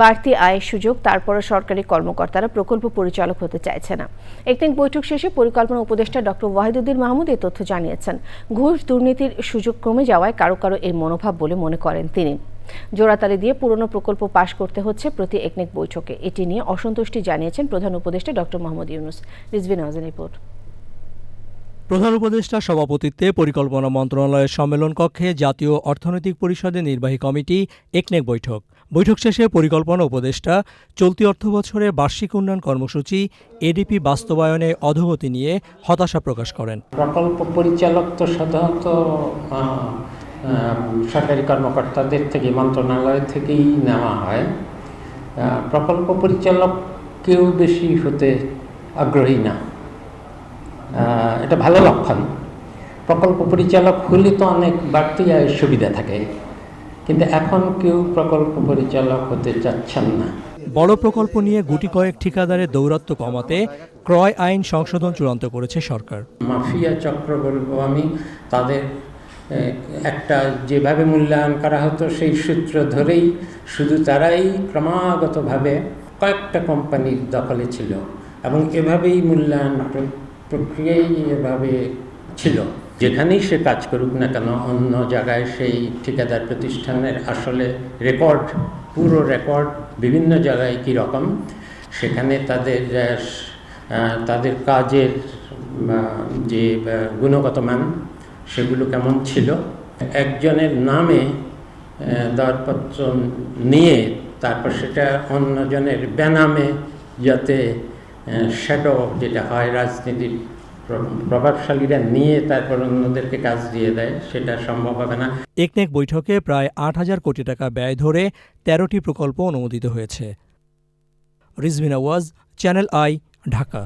বাড়তি আয়ের সুযোগ, তারপরও সরকারি কর্মকর্তারা প্রকল্প পরিচালক হতে চাইছে না। একদিন বৈঠক শেষে পরিকল্পনা উপদেষ্টা ডক্টর ওয়াহিদুদ্দিন মাহমুদ এই তথ্য জানিয়েছেন। ঘুষ দুর্নীতির সুযোগ কমে যাওয়ায় কারও কারও এই মনোভাব বলে মনে করেন তিনি। জোড়াতালি দিয়ে পুরনো প্রকল্প পাশ করতে হচ্ছে প্রতি একনেক বৈঠকে। এটি নিয়ে অসন্তুষ্টি জানিয়েছেন প্রধান উপদেষ্টা ডক্টর মোহাম্মদ ইউনুস। নওয়াজের রিপোর্ট। প্রধান উপদেষ্টার সভাপতিত্বে পরিকল্পনা মন্ত্রণালয়ের সম্মেলন কক্ষে জাতীয় অর্থনৈতিক পরিষদের নির্বাহী কমিটি, একনেক বৈঠক। বৈঠক শেষে পরিকল্পনা উপদেষ্টা, চলতি অর্থবছরে বার্ষিক উন্নয়ন কর্মসূচি, এডিপি বাস্তবায়নে অধোগতি নিয়ে হতাশা প্রকাশ করেন। প্রকল্প পরিচালক তো সাধারণত সরকারি কর্মকর্তাদের থেকে, মন্ত্রণালয় থেকেই নেওয়া হয়। প্রকল্প পরিচালক কেউ বেশি হতে আগ্রহী না। এটা ভালো লক্ষণ। প্রকল্প পরিচালক হলে তো অনেক বাড়তি সুবিধা থাকে কিন্তু এখন কেউ প্রকল্প পরিচালক হতে চাচ্ছেন না। বড় প্রকল্প নিয়ে গুটি কয়েক ঠিকাদারের দৌরাত্ম্য কমাতে ক্রয় আইন সংশোধন চূড়ান্ত করেছে সরকার। মাফিয়া চক্র বলব আমি তাদের একটা যেভাবে মূল্যায়ন করা হতো সেই সূত্র ধরেই শুধু তারাই ক্রমাগতভাবে কয়েকটা কোম্পানির দখলে ছিল এবং এভাবেই মূল্যায়ন প্রক্রিয়াই এভাবে ছিল। যেখানেই সে কাজ করুক না কেন, অন্য জায়গায় সেই ঠিকাদার প্রতিষ্ঠানের আসলে রেকর্ড, পুরো রেকর্ড বিভিন্ন জায়গায় কী রকম, সেখানে তাদের তাদের কাজের যে গুণগত মান, সেগুলো কেমন ছিল। একজনের নামে দরপত্র নিয়ে, তারপর সেটা অন্যজনের বেনামে যাতে শ্যাডো যেটা হয়, রাজনীতির প্রভাবশালীরা নিয়ে তারপর অন্যদেরকে কাজ দিয়ে দেয়, সেটা সম্ভব হবে না। একনেক বৈঠকে প্রায় আট হাজার কোটি টাকা ব্যয় ধরে তেরোটি প্রকল্প অনুমোদিত হয়েছে। রিজভিন আওয়াজ, চ্যানেল আই, ঢাকা।